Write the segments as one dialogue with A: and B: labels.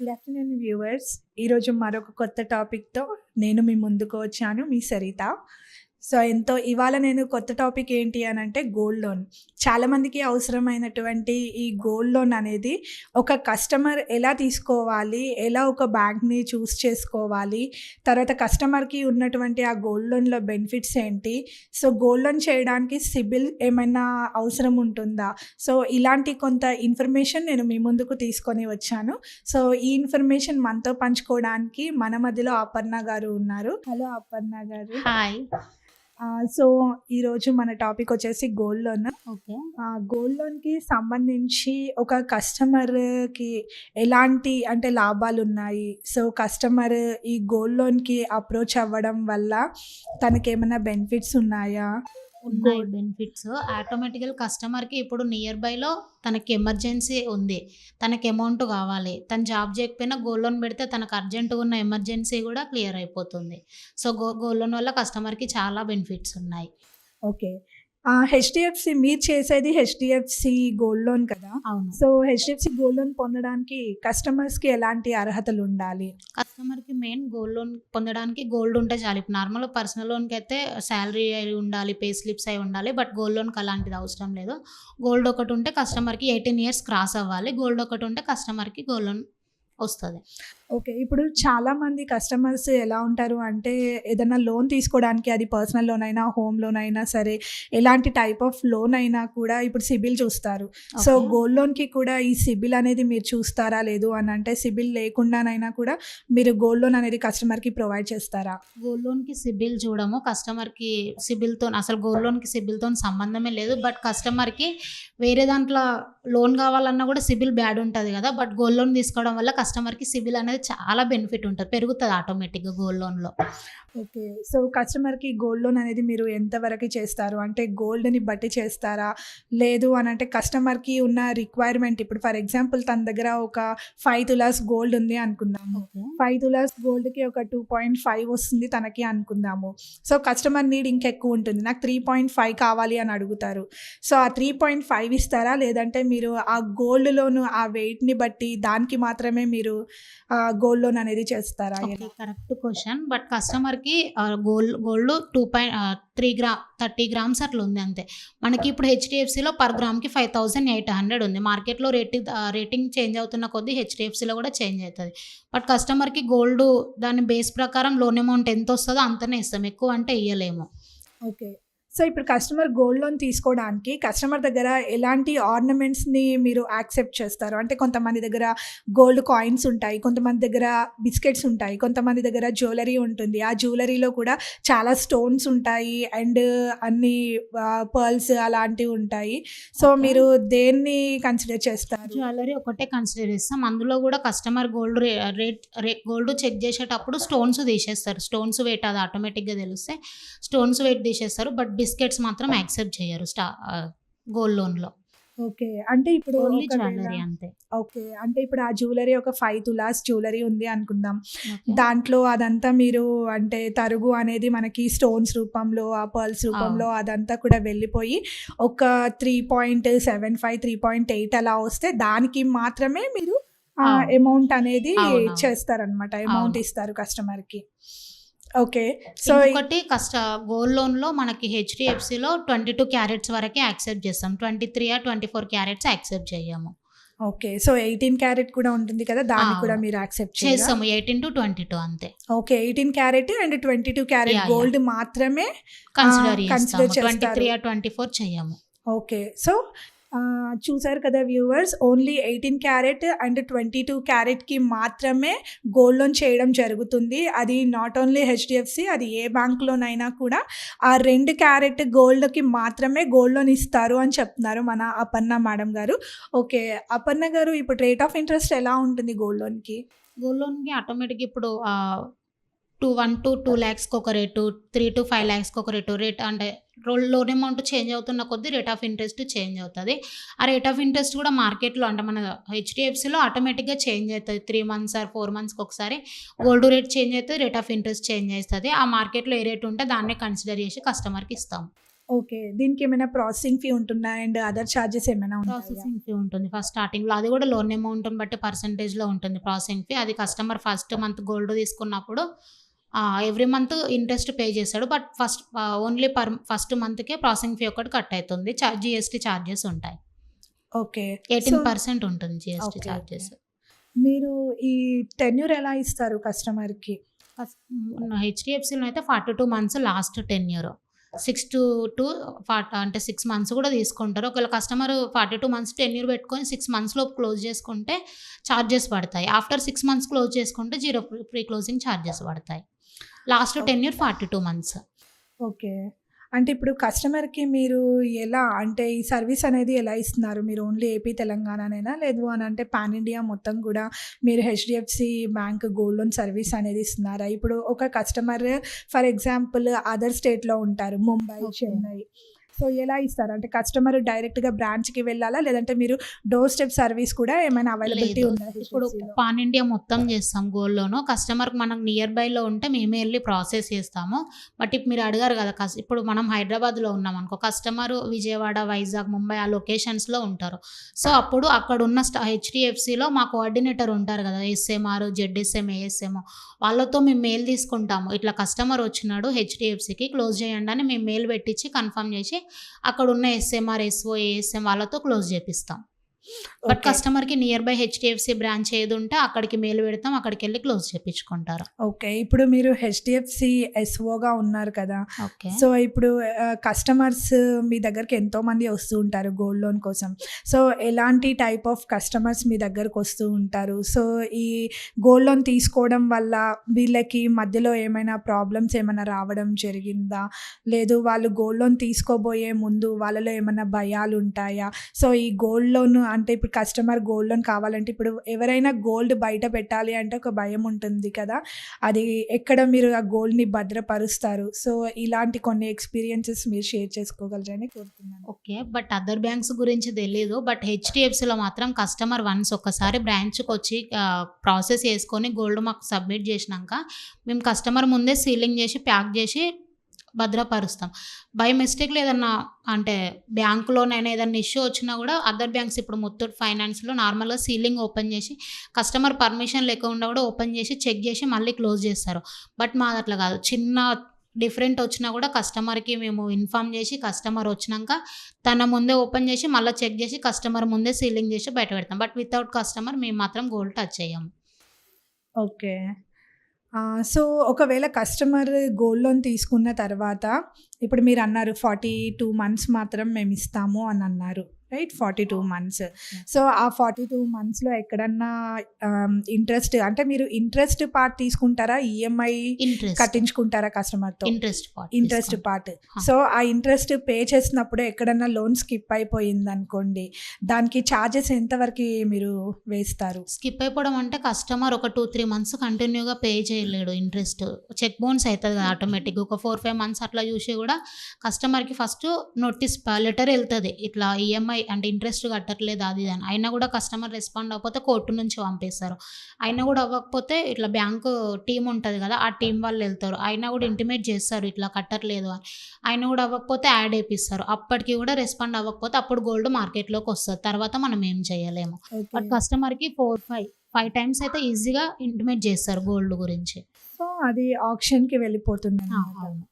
A: Good afternoon viewers ఈరోజు మరొక కొత్త టాపిక్తో నేను మీ ముందుకు వచ్చాను మీ సరిత. సో ఎంతో ఇవాళ నేను కొత్త టాపిక్ ఏంటి అని అంటే గోల్డ్ లోన్. చాలామందికి అవసరమైనటువంటి ఈ గోల్డ్ లోన్ అనేది ఒక కస్టమర్ ఎలా తీసుకోవాలి ఎలా ఒక బ్యాంక్ని చూస్ చేసుకోవాలి తర్వాత కస్టమర్కి ఉన్నటువంటి ఆ గోల్డ్ లోన్లో బెనిఫిట్స్ ఏంటి సో గోల్డ్ లోన్ చేయడానికి సిబిల్ ఏమైనా అవసరం ఉంటుందా? సో ఇలాంటి కొంత ఇన్ఫర్మేషన్ నేను మీ ముందుకు తీసుకొని వచ్చాను. సో ఈ ఇన్ఫర్మేషన్ మనతో పంచుకోవడానికి మన మధ్యలో అపర్ణ గారు ఉన్నారు. హలో అపర్ణ గారు.
B: హాయ్.
A: సో ఈరోజు మన టాపిక్ వచ్చేసి గోల్డ్ లోన్.
B: ఓకే.
A: గోల్డ్ లోన్కి సంబంధించి ఒక కస్టమర్కి ఎలాంటి అంటే లాభాలు ఉన్నాయి? సో కస్టమర్ ఈ గోల్డ్ లోన్కి అప్రోచ్ అవ్వడం వల్ల తనకి ఏమైనా బెనిఫిట్స్ ఉన్నాయా?
B: ఉన్నాయి. బెనిఫిట్స్. ఆటోమేటికల్ కస్టమర్కి ఇప్పుడు నియర్ బైలో తనకి ఎమర్జెన్సీ ఉంది. తనకి అమౌంట్ కావాలి. తను జాబ్ చేయకపోయినా గోల్డ్ లోన్ పెడితే తనకు అర్జెంటుగా ఉన్న ఎమర్జెన్సీ కూడా క్లియర్ అయిపోతుంది. సో గో గోల్డ్ లోన్ వల్ల కస్టమర్కి చాలా బెనిఫిట్స్ ఉన్నాయి.
A: ఓకే. హెచ్డిఎఫ్సి మీరు చేసేది హెచ్డిఎఫ్సి గోల్డ్ లోన్ కదా? సో హెచ్డిఎఫ్సి గోల్డ్ లోన్ పొందడానికి కస్టమర్స్కి ఎలాంటి అర్హతలు ఉండాలి?
B: కస్టమర్కి మెయిన్ గోల్డ్ లోన్ పొందడానికి గోల్డ్ ఉంటే చాలు. ఇప్పుడు నార్మల్ పర్సనల్ లోన్కి అయితే శాలరీ అయి ఉండాలి పే స్లిప్స్ అయి ఉండాలి బట్ గోల్డ్ లోన్కి అలాంటిది అవసరం లేదు. గోల్డ్ ఒకటి ఉంటే కస్టమర్కి ఎయిటీన్ ఇయర్స్ క్రాస్ అవ్వాలి. గోల్డ్ ఒకటి ఉంటే కస్టమర్కి గోల్డ్ లోన్ వస్తుంది.
A: ఓకే. ఇప్పుడు చాలా మంది కస్టమర్స్ ఎలా ఉంటారు అంటే ఏదైనా లోన్ తీసుకోవడానికి అది పర్సనల్ లోన్ అయినా హోమ్ లోన్ అయినా సరే ఎలాంటి టైప్ ఆఫ్ లోన్ అయినా కూడా ఇప్పుడు సిబిల్ చూస్తారు. సో. గోల్డ్ లోన్కి కూడా ఈ సిబిల్ అనేది మీరు చూస్తారా లేదు అని అంటే సిబిల్ లేకుండానైనా కూడా మీరు గోల్డ్ లోన్ అనేది కస్టమర్కి ప్రొవైడ్ చేస్తారా?
B: గోల్డ్ లోన్కి సిబిల్ చూడము. కస్టమర్కి సిబిల్తో అసలు గోల్డ్ లోన్కి సిబిల్తో సంబంధమే లేదు. బట్ కస్టమర్కి వేరే దాంట్లో లోన్ కావాలన్నా కూడా సిబిల్ బ్యాడ్ ఉంటుంది కదా. బట్ గోల్డ్ లోన్ తీసుకోవడం వల్ల కస్టమర్కి సిబిల్ అనేది చాలా బెనిఫిట్ ఉంటుంది పెరుగుతుంది ఆటోమేటిక్గా గోల్డ్ లోన్లో
A: ఓకే. సో కస్టమర్కి గోల్డ్ లోన్ అనేది మీరు ఎంతవరకు చేస్తారు? అంటే గోల్డ్ని బట్టి చేస్తారా? లేదు అని అంటే కస్టమర్కి ఉన్న రిక్వైర్మెంట్ ఇప్పుడు ఫర్ ఎగ్జాంపుల్ తన దగ్గర ఒక ఫైవ్ తులాస్ గోల్డ్ ఉంది అనుకుందాము. ఫైవ్ తులాస్ గోల్డ్కి ఒక టూ పాయింట్ ఫైవ్ వస్తుంది తనకి అనుకుందాము. సో కస్టమర్ నీడ్ ఇంకెక్కువ ఉంటుంది. నాకు త్రీ పాయింట్ ఫైవ్ కావాలి అని అడుగుతారు. సో ఆ త్రీ పాయింట్ ఫైవ్ ఇస్తారా? లేదంటే మీరు ఆ గోల్డ్ లోన్ ఆ వెయిట్ని బట్టి దానికి మాత్రమే మీరు గోల్డ్ లోన్ అనేది చేస్తారా
B: కరెక్ట్ క్వశ్చన్ బట్ కస్టమర్కి gold gold two point three గ్రా థర్టీ గ్రామ్స్ అట్లా ఉంది అంతే. మనకి ఇప్పుడు హెచ్డిఎఫ్సిలో పర్ గ్రామ్కి ఫైవ్ థౌసండ్ ఎయిట్ హండ్రెడ్ ఉంది. మార్కెట్లో రేటింగ్ రేటింగ్ చేంజ్ అవుతున్న కొద్దీ హెచ్డిఎఫ్సిలో కూడా చేంజ్ అవుతుంది. బట్ కస్టమర్కి గోల్డ్ దాని బేస్ ప్రకారం లోన్ అమౌంట్ ఎంత వస్తుందో అంతనే ఇస్తాం. ఎక్కువ అంటే ఇవ్వలేము
A: ఓకే సో ఇప్పుడు కస్టమర్ గోల్డ్ లోన్ తీసుకోవడానికి కస్టమర్ దగ్గర ఎలాంటి ఆర్నమెంట్స్ని మీరు యాక్సెప్ట్ చేస్తారు? అంటే కొంతమంది దగ్గర గోల్డ్ కాయిన్స్ ఉంటాయి కొంతమంది దగ్గర బిస్కెట్స్ ఉంటాయి కొంతమంది దగ్గర జ్యువెలరీ ఉంటుంది. ఆ జ్యువెలరీలో కూడా చాలా స్టోన్స్ ఉంటాయి అండ్ అన్ని పర్ల్స్ అలాంటివి ఉంటాయి. సో. మీరు దేన్ని కన్సిడర్ చేస్తారు?
B: జ్యువెలరీ ఒకటే కన్సిడర్ చేస్తాం. అందులో కూడా customer gold rate rate gold check చేసేటప్పుడు స్టోన్స్ తీసేస్తారు. స్టోన్స్ వెయిట్ అది ఆటోమేటిక్గా తెలిస్తే స్టోన్స్ వెయిట్ తీసేస్తారు. బట్ బిస్కెట్స్ మాత్రం యాక్సెప్ట్ చేయరు స్టా గోల్డ్ లోన్లో
A: ఓకే అంటే ఇప్పుడు
B: జ్యువెలరీ అంతే
A: ఓకే అంటే ఇప్పుడు ఆ జ్యువెలరీ ఒక ఫైవ్ తులాస్ జ్యువెలరీ ఉంది అనుకుందాం. దాంట్లో అదంతా మీరు అంటే తరుగు అనేది మనకి స్టోన్స్ రూపంలో ఆ పర్ల్స్ రూపంలో అదంతా కూడా వెళ్ళిపోయి ఒక three point seven five three point eight అలా వస్తే దానికి మాత్రమే మీరు. అమౌంట్ అనేది. చేస్తారనమాట అమౌంట్. ఇస్తారు కస్టమర్కి ఓకే. సో
B: ఇంకొకటి కష్ట గోల్డ్ లోన్లో మనకి హెచ్డిఎఫ్సిలో ట్వంటీ టూ క్యారెట్స్ వరకే యాక్సెప్ట్ చేస్తాం. ట్వంటీ త్రీ ఆ ట్వంటీ ఫోర్ క్యారెట్స్ యాక్సెప్ట్ చేయము.
A: ఓకే. సో ఎయిటీన్ క్యారెట్ కూడా ఉంటుంది కదా దాన్ని. కూడా మీరు యాక్సెప్ట్
B: చేస్తాము. ఎయిటీన్ టు ట్వంటీ టూ అంతే.
A: Okay. Eighteen carat and twenty two carat. Gold మాత్రమే
B: కన్సిడర్ ట్వంటీ. త్రీ ఆ ట్వంటీ ఫోర్ చేయము.
A: ఓకే. సో చూసారు కదా viewers? Only eighteen carat and twenty two క్యారెట్కి మాత్రమే గోల్డ్ లోన్ చేయడం జరుగుతుంది. అది నాట్ ఓన్లీ హెచ్డిఎఫ్సి అది ఏ బ్యాంక్లోనైనా కూడా ఆ రెండు క్యారెట్ గోల్డ్కి మాత్రమే గోల్డ్ లోన్ ఇస్తారు అని చెప్తున్నారు మన అపర్ణ మేడం గారు. ఓకే అపర్ణ గారు ఇప్పుడు రేట్ ఆఫ్ ఇంట్రెస్ట్ ఎలా ఉంటుంది గోల్డ్ లోన్కి?
B: గోల్డ్ లోన్కి ఆటోమేటిక్ ఇప్పుడు టూ వన్ టు టూ ల్యాక్స్కి ఒక రేటు త్రీ టు ఫైవ్ ల్యాక్స్కి ఒక రేటు రేట్ అంటే లోన్ అమౌంట్ చేంజ్ అవుతున్న కొద్దీ రేట్ ఆఫ్ ఇంట్రెస్ట్ చేంజ్ అవుతుంది ఆ రేట్ ఆఫ్ ఇంట్రెస్ట్ కూడా మార్కెట్లో అంటే మన హెచ్డిఎఫ్సిలో ఆటోమేటిక్గా చేంజ్ అవుతుంది త్రీ మంత్స్ ఆర్ ఫోర్ మంత్స్కి ఒకసారి గోల్డ్ రేట్ చేంజ్ అవుతుంది రేట్ ఆఫ్ ఇంట్రెస్ట్ చేంజ్ అవుతుంది ఆ మార్కెట్లో ఏ రేట్ ఉంటే దాన్నే కన్సిడర్ చేసి కస్టమర్కి ఇస్తాం
A: ఓకే. దీనికేమైనా ప్రాసెసింగ్ ఫీ ఉంటుందా? అండ్ అదర్ చార్జెస్ ఏమైనా?
B: ప్రాసెసింగ్ ఫీ ఉంటుంది ఫస్ట్ స్టార్టింగ్‌లో. అది కూడా లోన్ అమౌంట్‌ని బట్టి పర్సెంటేజ్‌లో ఉంటుంది ప్రాసెసింగ్ ఫీ. అది కస్టమర్ ఫస్ట్ మంత్ గోల్డ్ తీసుకున్నప్పుడు ఎవ్రీ మంత్ ఇంట్రెస్ట్ పే చేస్తాడు. But first only per first మంత్‌కే processing fee ఒకటి కట్ అయితుంది. చా జీఎస్టీ చార్జెస్ ఉంటాయి.
A: ఓకే. సో
B: 18% ఉంటుంది జీఎస్టీ. చార్జెస్.
A: మీరు ఈ టెన్యూర్ ఎలా ఇస్తారు కస్టమర్‌కి?
B: హెచ్‌డిఎఫ్‌సిలో అయితే 42 months last tenure. 6 to to ఫార్ట్ అంటే 6 మంత్స్ కూడా తీసుకుంటారు. ఒకవేళ కస్టమర్ 42 మంత్స్ టెన్యూర్ పెట్టుకొని 6 మంత్స్‌లోపు క్లోజ్ చేసుకుంటే చార్జెస్ పడతాయి. ఆఫ్టర్ 6 మంత్స్ క్లోజ్ చేసుకుంటే జీరో ప్రీ క్లోజింగ్ చార్జెస్ పడతాయి. Last
A: okay.
B: Tenure 42 months.
A: Okay. అంటే ఇప్పుడు కస్టమర్‌కి మీరు ఎలా అంటే ఈ సర్వీస్ అనేది ఎలా ఇస్తున్నారు? మీరు ఓన్లీ ఏపీ, తెలంగాణనేనా? లేదు అనంటే పాన్ ఇండియా మొత్తం కూడా మీరు HDFC bank gold loan service అనేది ఇస్తున్నారా? ఇప్పుడు ఒక కస్టమర్ ఫర్ ఎగ్జాంపుల్ అదర్ స్టేట్‌లో ఉంటారు. ముంబై. చెన్నై. సో ఎలా ఇస్తారు? అంటే కస్టమర్ డైరెక్ట్‌గా బ్రాంచ్‌కి వెళ్ళాలా? లేదంటే మీరు డోర్ స్టెప్ సర్వీస్ కూడా ఏమైనా అవైలబిలిటీ. ఉందా
B: ఇప్పుడు? పాన్ ఇండియా మొత్తం చేస్తాం గోల్డ్ లోన్. కస్టమర్‌కి మనకు నియర్ బైలో ఉంటే మేమే ఎళ్ళి ప్రాసెస్ చేస్తాము. బట్ ఇప్పుడు మీరు అడిగారు కదా! ఇప్పుడు మనం హైదరాబాద్‌లో ఉన్నామనుకో కస్టమర్ విజయవాడ, వైజాగ్, ముంబై ఆ లొకేషన్స్‌లో ఉంటారు. సో అప్పుడు అక్కడున్న స్టా హెచ్‌డిఎఫ్‌సిలో మా కోఆర్డినేటర్ ఉంటారు కదా! ఎస్ఎంఆర్, జెడ్ఎస్ఎం, ఏఎస్ఎం వాళ్ళతో మేము మెయిల్ తీసుకుంటాము. ఇట్లా కస్టమర్ వచ్చినాడు హెచ్‌డిఎఫ్‌సికి క్లోజ్ చేయండి అని మేము మెయిల్ పెట్టించి కన్ఫర్మ్ చేసి అక్కడున్న ఎస్ఎంఆర్, ఎస్ఓ, ఏఎస్ఎం వాళ్ళతో క్లోజ్ చేపిస్తాం. But
A: okay.
B: కస్టమర్‌కి నియర్ బై హెచ్‌డిఎఫ్‌సి బ్రాంచ్ ఏది ఉంటే అక్కడికి మెయిల్ పెడతాం. అక్కడికెళ్ళి క్లోజ్ చేపించుకుంటారు.
A: ఓకే. ఇప్పుడు మీరు హెచ్‌డిఎఫ్‌సి ఎస్ఓగా ఉన్నారు కదా! సో ఇప్పుడు కస్టమర్స్ మీ దగ్గరికి ఎంతోమంది వస్తూ ఉంటారు గోల్డ్ లోన్ కోసం. సో ఎలాంటి టైప్ ఆఫ్ కస్టమర్స్ మీ దగ్గరకు వస్తూ ఉంటారు? సో ఈ గోల్డ్ లోన్ తీసుకోవడం వల్ల వీళ్ళకి మధ్యలో ఏమైనా ప్రాబ్లమ్స్ ఏమైనా రావడం జరిగిందా? లేదు వాళ్ళు గోల్డ్ లోన్ తీసుకోబోయే ముందు వాళ్ళలో ఏమన్నా భయాలు ఉంటాయా? సో ఈ గోల్డ్ లోన్ అంటే ఇప్పుడు కస్టమర్ గోల్డ్ లోన్ కావాలంటే ఇప్పుడు ఎవరైనా గోల్డ్ బయట పెట్టాలి అంటే ఒక భయం ఉంటుంది కదా! అది ఎక్కడ మీరు ఆ గోల్డ్‌ని భద్రపరుస్తారు? సో ఇలాంటి కొన్ని ఎక్స్‌పీరియన్సెస్ మీరు షేర్ చేసుకోగలరని కోరుతున్నాను.
B: ఓకే. బట్ అదర్ బ్యాంక్స్ గురించి తెలియదు బట్ హెచ్‌డిఎఫ్‌సిలో మాత్రం కస్టమర్ వన్స్ ఒక్కసారి బ్రాంచ్కి వచ్చి ప్రాసెస్ చేసుకొని గోల్డ్ మాకు సబ్మిట్ చేసినాక మేము కస్టమర్ ముందే సీలింగ్ చేసి, ప్యాక్ చేసి భద్రపరుస్తాం. బై మిస్టేక్‌లో ఏదన్నా అంటే బ్యాంకులోనైనా ఏదన్నా ఇష్యూ వచ్చినా కూడా అదర్ బ్యాంక్స్ ఇప్పుడు ముత్తూట్ ఫైనాన్స్‌లో నార్మల్‌గా సీలింగ్ ఓపెన్ చేసి కస్టమర్ పర్మిషన్ లేకుండా కూడా ఓపెన్ చేసి చెక్ చేసి మళ్ళీ క్లోజ్ చేస్తారు. బట్ మాది అట్లా కాదు. చిన్న డిఫరెంట్ వచ్చినా కూడా కస్టమర్‌కి మేము ఇన్ఫార్మ్ చేసి కస్టమర్ వచ్చినాక తన ముందే ఓపెన్ చేసి మళ్ళీ చెక్ చేసి కస్టమర్ ముందే సీలింగ్ చేసి బయట పెడతాం. బట్ వితౌట్ కస్టమర్ మేము మాత్రం గోల్డ్ టచ్ చేయము.
A: ఓకే. సో ఒకవేళ కస్టమర్ గోల్డ్ లోన్ తీసుకున్న తర్వాత ఇప్పుడు మీరన్నారు 42 మంత్స్ మాత్రం మేము ఇస్తాము అని అన్నారు. రైట్? 42 మంత్స్. సో ఆ 42 మంత్స్‌లో ఎక్కడన్నా ఇంట్రెస్ట్ అంటే మీరు ఇంట్రెస్ట్ పార్ట్ తీసుకుంటారా? EMI
B: interest.
A: కట్టించుకుంటారా కస్టమర్‌తో?
B: Interest part
A: interest. Part. So ఆ ఇంట్రెస్ట్ పే చేసినప్పుడు ఎక్కడన్నా లోన్ స్కిప్ అయిపోయిందనుకోండి. దానికి చార్జెస్ ఎంత వరకి మీరు వేస్తారు?
B: స్కిప్ అయిపోవడం అంటే కస్టమర్ ఒక 2, 3 మంత్స్ కంటిన్యూగా పే చేయలేడు ఇంట్రెస్ట్. చెక్ బౌన్స్ అయితది కదా! ఆటోమేటిక్‌గా ఒక 4, 5 మంత్స్ అట్లా చూసి కూడా కస్టమర్‌కి ఫస్ట్ నోటీస్ లెటర్ ఎళ్తది. ఇట్లా ఈఎంఐ అంటే ఇంట్రెస్ట్ కట్టట్లేదు అది అని. అయినా కూడా కస్టమర్ రెస్పాండ్ అవ్వకపోతే కోర్ట్ నుంచి పంపిస్తారు. అయినా కూడా అవ్వకపోతే ఇట్లా బ్యాంకు టీమ్ ఉంటది కదా! ఆ టీమ్ వాళ్ళు ఎళ్తారు. అయినా కూడా ఇంటిమేట్ చేస్తారు ఇట్లా కట్టట్లేదు అని. అయినా కూడా అవ్వకపోతే యాడ్ ఏపిస్తారు. అప్పటికి కూడా రెస్పాండ్ అవ్వకపోతే అప్పుడు గోల్డ్ మార్కెట్‌లోకి వస్తది. తర్వాత మనం ఏం చేయలేము. బట్ కస్టమర్‌కి 4, 5, 5 టైమ్స్ అయితే ఈజీగా ఇంటిమేట్ చేస్తారు గోల్డ్ గురించి.
A: సో అది ఆక్షన్‌కి
B: ఆ!
A: వెళ్ళిపోతుందన్నమాట.
B: అవును.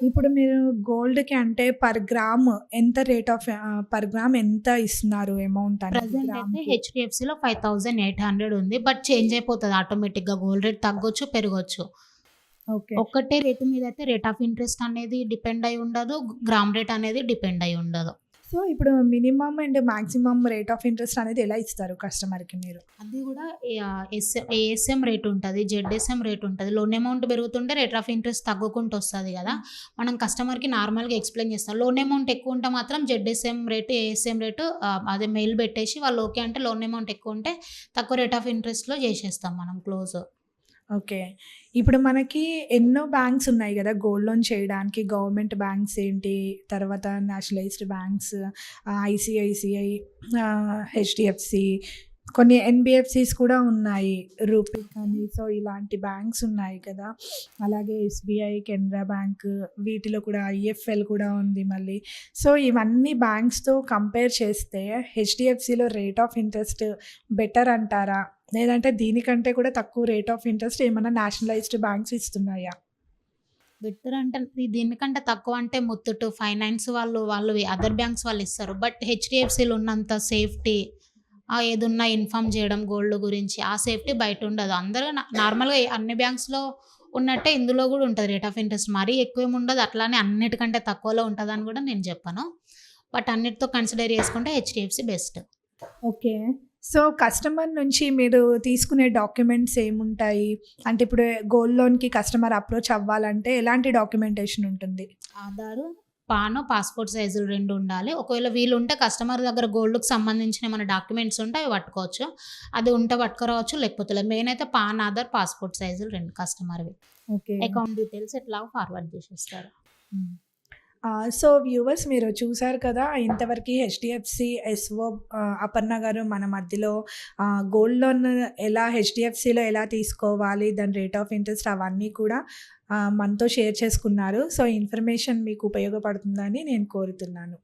A: ఇప్పుడు మీరు గోల్డ్‌కి అంటే పర్ గ్రామ్ ఎంత రేట్ ఆఫ్ పర్ గ్రామ్ ఎంత ఇస్తున్నారు అమౌంట్ అనేది
B: ప్రెజెంట్ అయితే
A: గ్రామ్‌కి?
B: హెచ్‌డిఎఫ్‌సిలో 5800 ఉంది. బట్ చేంజ్ అయిపోతది ఆటోమేటిక్‌గా గోల్డ్ రేట్ తగ్గొచ్చు, పెరగొచ్చు.
A: ఓకే.
B: ఒక్కటే రేట్ మీద అయితే రేట్ ఆఫ్ ఇంట్రెస్ట్ అనేది డిపెండ్ అయ్యి ఉండదు. గ్రామ్ రేట్ అనేది డిపెండ్ అయ్యి ఉండదు.
A: సో ఇప్పుడు minimum and maximum rate of interest అనేది ఎలా ఇస్తారు కస్టమర్‌కి మీరు?
B: అది కూడా ఏఎస్ఎం రేట్ ఉంటుంది జెడ్ఎస్ఎం రేట్ ఉంటుంది లోన్ అమౌంట్ పెరుగుతుంటే రేట్ ఆఫ్ ఇంట్రెస్ట్ తగ్గుకుంటూ వస్తుంది కదా! మనం కస్టమర్‌కి నార్మల్‌గా ఎక్స్‌ప్లెయిన్ చేస్తాం. లోన్ అమౌంట్ ఎక్కువ ఉంటే మాత్రం జెడ్ఎస్ఎం రేట్, ఏఎస్ఎం రేటు అదే మెయిల్ పెట్టేసి వాళ్ళు ఓకే అంటే లోన్ అమౌంట్ ఎక్కువ ఉంటే తక్కువ రేట్ ఆఫ్ ఇంట్రెస్ట్‌లో చేసేస్తాం మనం క్లోజ్.
A: ఓకే. ఇప్పుడు మనకి ఎన్నో బ్యాంక్స్ ఉన్నాయి కదా గోల్డ్ లోన్ చేయడానికి. గవర్నమెంట్ బ్యాంక్స్ ఏంటి, తర్వాత నేషనలైజ్డ్ బ్యాంక్స్, ఐసిఐసిఐ హెచ్‌డిఎఫ్‌సి. కొన్ని ఎన్బిఎఫ్సిస్ కూడా ఉన్నాయి రూపీ కానీ సో ఇలాంటి బ్యాంక్స్ ఉన్నాయి కదా అలాగే ఎస్బీఐ కెనరా బ్యాంక్ వీటిలో కూడా ఐఎఫ్ఎల్ కూడా ఉంది మళ్ళీ సో ఇవన్నీ బ్యాంక్స్తో కంపేర్ చేస్తే హెచ్డిఎఫ్సిలో రేట్ ఆఫ్ ఇంట్రెస్ట్ బెటర్ అంటారా లేదంటే దీనికంటే కూడా తక్కువ రేట్ ఆఫ్ ఇంట్రెస్ట్ ఏమైనా నేషనలైజ్డ్ బ్యాంక్స్ ఇస్తున్నాయా?
B: బెటర్ అంటే దీనికంటే తక్కువ అంటే ముత్తుటు ఫైనాన్స్ వాళ్ళు వాళ్ళు అదర్ బ్యాంక్స్ వాళ్ళు ఇస్తారు. బట్ హెచ్డిఎఫ్సిలు ఉన్నంత సేఫ్టీ ఏదున్నా ఇన్ఫామ్ చేయడం గోల్డ్ గురించి ఆ సేఫ్టీ బయట ఉండదు. అందరూ నార్మల్గా అన్ని బ్యాంక్స్లో ఉన్నట్టే ఇందులో కూడా ఉంటుంది రేట్ ఆఫ్ ఇంట్రెస్ట్ మరీ ఎక్కువ ఉండదు. అట్లానే అన్నిటికంటే తక్కువలో ఉంటుందని కూడా నేను చెప్పాను. బట్ అన్నిటితో కన్సిడర్ చేసుకుంటే HDFC best
A: okay. So customer నుంచి మీరు తీసుకునే డాక్యుమెంట్స్ ఏముంటాయి? అంటే ఇప్పుడు గోల్డ్ లోన్కి కస్టమర్ అప్రోచ్ అవ్వాలంటే ఎలాంటి డాక్యుమెంటేషన్ ఉంటుంది?
B: ఆధారు పాన్ పాస్పోర్ట్ సైజులు రెండు ఉండాలి. ఒకవేళ వీలు ఉంటే కస్టమర్ దగ్గర గోల్డ్కి సంబంధించిన మన డాక్యుమెంట్స్ ఉంటే అవి పట్టుకోవచ్చు. అది ఉంటే పట్టుకురావచ్చు లేకపోతే. మెయిన్ అయితే పాన్ ఆధార్ పాస్పోర్ట్ సైజులు రెండు కస్టమర్వి.
A: ఓకే.
B: అకౌంట్ డీటెయిల్స్ ఎట్లా ఫార్వర్డ్ చేసేస్తారు?
A: సో వ్యూవర్స్ మీరు చూసారు కదా ఇంతవరకు హెచ్డిఎఫ్సి ఎస్ఓ అపర్ణ గారు మన మధ్యలో గోల్డ్ లోన్ ఎలా హెచ్డిఎఫ్సిలో ఎలా తీసుకోవాలి దాని రేట్ ఆఫ్ ఇంట్రెస్ట్ అవన్నీ కూడా మనతో షేర్ చేసుకున్నారు. సో ఇన్ఫర్మేషన్ మీకు ఉపయోగపడుతుందని నేను కోరుతున్నాను.